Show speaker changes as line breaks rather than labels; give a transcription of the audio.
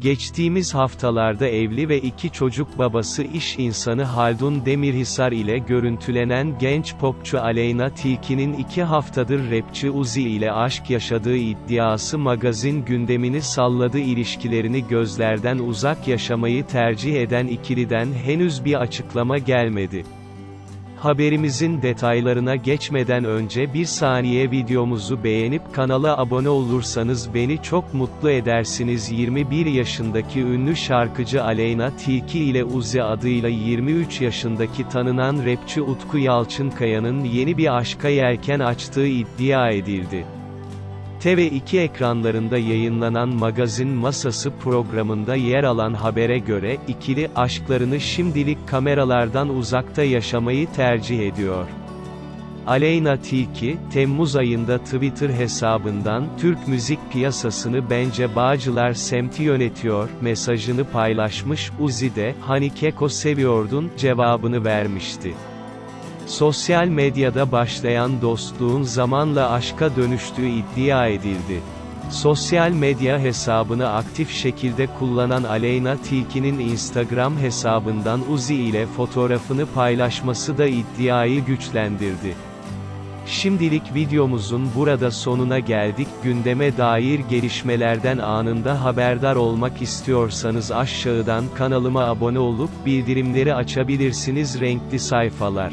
Geçtiğimiz haftalarda evli ve iki çocuk babası iş insanı Haldun Demirhisar ile görüntülenen genç popçu Aleyna Tilki'nin iki haftadır rapçi Uzi ile aşk yaşadığı iddiası magazin gündemini salladı ilişkilerini gözlerden uzak yaşamayı tercih eden ikiliden henüz bir açıklama gelmedi. Haberimizin detaylarına geçmeden önce bir saniye videomuzu beğenip kanala abone olursanız beni çok mutlu edersiniz 21 yaşındaki ünlü şarkıcı Aleyna Tilki ile Uzi adıyla 23 yaşındaki tanınan rapçi Utku Yalçınkaya'nın yeni bir aşka yelken açtığı iddia edildi. TV2 ekranlarında yayınlanan Magazin Masası programında yer alan habere göre, ikili, aşklarını şimdilik kameralardan uzakta yaşamayı tercih ediyor. Aleyna Tilki, Temmuz ayında Twitter hesabından, Türk müzik piyasasını bence Bağcılar semti yönetiyor, mesajını paylaşmış, Uzi de, hani keko seviyordun, cevabını vermişti. Sosyal medyada başlayan dostluğun zamanla aşka dönüştüğü iddia edildi. Sosyal medya hesabını aktif şekilde kullanan Aleyna Tilki'nin Instagram hesabından Uzi ile fotoğrafını paylaşması da iddiayı güçlendirdi. Şimdilik videomuzun burada sonuna geldik. Gündeme dair gelişmelerden anında haberdar olmak istiyorsanız aşağıdan kanalıma abone olup bildirimleri açabilirsiniz renkli sayfalar.